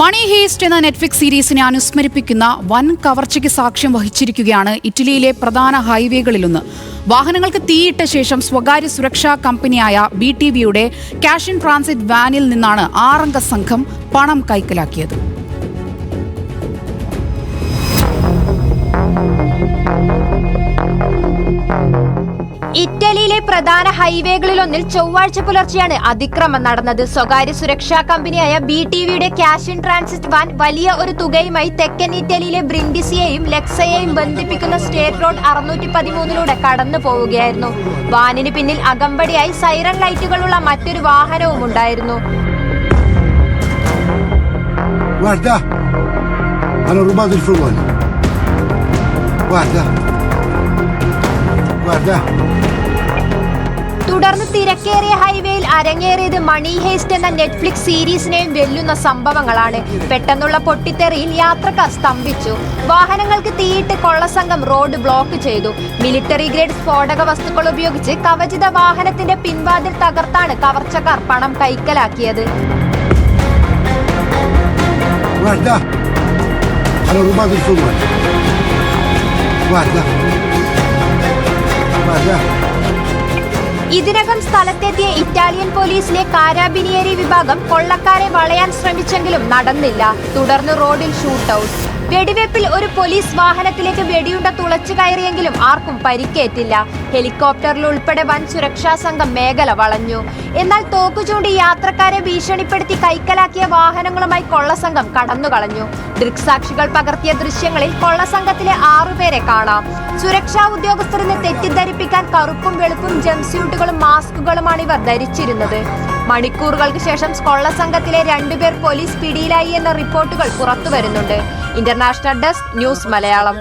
മണി heist എന്ന Netflix സീരീസിനെ അനുസ്മരിപ്പിക്കുന്ന വൻ കവർച്ചയ്ക്ക് സാക്ഷ്യം വഹിച്ചിരിക്കുകയാണ് ഇറ്റലിയിലെ പ്രധാന ഹൈവേകളിലൊന്ന്. വാഹനങ്ങൾക്ക് തീയിട്ട ശേഷം സ്വകാര്യ സുരക്ഷാ കമ്പനിയായ ബി ടി വിയുടെ ക്യാഷ് ഇൻ ട്രാൻസിറ്റ് വാനിൽ നിന്നാണ് ആറംഗ സംഘം പണം കൈക്കലാക്കിയത്. ഇറ്റലിയിലെ പ്രധാന ഹൈവേകളിലൊന്നിൽ ചൊവ്വാഴ്ച പുലർച്ചെയാണ് അതിക്രമം നടന്നത്. സ്വകാര്യ സുരക്ഷാ കമ്പനിയായ ബി ടി വിയുടെ ക്യാഷ് ഇൻ ട്രാൻസിറ്റ് വാൻ വലിയ ഒരു തുകയുമായി തെക്കൻ ഇറ്റലിയിലെ ബ്രിൻഡിസിയെയും ലെക്സയെയും ബന്ധിപ്പിക്കുന്ന സ്റ്റേറ്റ് റോഡ് അറുന്നൂറ്റി പതിമൂന്നിലൂടെ കടന്നു പോവുകയായിരുന്നു. വാനിന് പിന്നിൽ അകമ്പടിയായി സൈറൺ ലൈറ്റുകളുള്ള മറ്റൊരു വാഹനവും ഉണ്ടായിരുന്നു. Guarda, hanno rubato il. Guarda. Guarda. തുടർന്ന് തിരക്കേറിയ ഹൈവേയിൽ അരങ്ങേറിയത് മണി ഹേസ്റ്റ് എന്ന നെറ്റ്ഫ്ലിക്സ് സീരീസിനെയും വെല്ലുന്ന സംഭവങ്ങളാണ് പെട്ടെന്നുള്ള പൊട്ടിത്തെറിയിൽ യാത്രക്കാർ സ്തംഭിച്ചു വാഹനങ്ങൾക്ക് തീയിട്ട് കൊള്ളസംഘം റോഡ് ബ്ലോക്ക് ചെയ്തു മിലിറ്ററി ഗ്രേഡ് സ്ഫോടക വസ്തുക്കൾ ഉപയോഗിച്ച് കവചിത വാഹനത്തിന്റെ പിൻവാതിൽ തകർത്താണ് കവർച്ചക്കാർ പണം കൈക്കലാക്കിയത് Guarda. Hanno rubato il furgone. Guarda. Guarda. ഇതിനകം സ്ഥലത്തെത്തിയ ഇറ്റാലിയൻ പോലീസിലെ കാരാബിനിയേരി വിഭാഗം കൊള്ളക്കാരെ വളയാൻ ശ്രമിച്ചെങ്കിലും നടന്നില്ല തുടർന്ന് റോഡിൽ ഷൂട്ടൌട്ട് വെടിവെപ്പിൽ ഒരു പോലീസ് വാഹനത്തിലേക്ക് വെടിയുണ്ട തുളച്ചു കയറിയെങ്കിലും ആർക്കും പരിക്കേറ്റില്ല. ഹെലികോപ്റ്ററിൽ ഉൾപ്പെടെ വൻ സുരക്ഷാ സംഘം മേഖല വളഞ്ഞു. എന്നാൽ തോക്കുചൂണ്ടി യാത്രക്കാരെ ഭീഷണിപ്പെടുത്തി കൈക്കലാക്കിയ വാഹനങ്ങളുമായി കൊള്ളസംഘം കടന്നുകളഞ്ഞു. ദൃക്സാക്ഷികൾ പകർത്തിയ ദൃശ്യങ്ങളിൽ കൊള്ളസംഘത്തിലെ ആറുപേരെ കാണാം. സുരക്ഷാ ഉദ്യോഗസ്ഥരെന്ന് തെറ്റിദ്ധരിപ്പിക്കാൻ കറുപ്പും വെളുപ്പും ജംസ്യൂട്ടുകളും മാസ്കുകളുമാണ് ഇവർ ധരിച്ചിരുന്നത്. മണിക്കൂറുകൾക്ക് ശേഷം കൊള്ളസംഘത്തിലെ രണ്ടുപേർ പോലീസ് പിടിയിലായി എന്ന റിപ്പോർട്ടുകൾ പുറത്തുവരുന്നുണ്ട്. International desk news Malayalam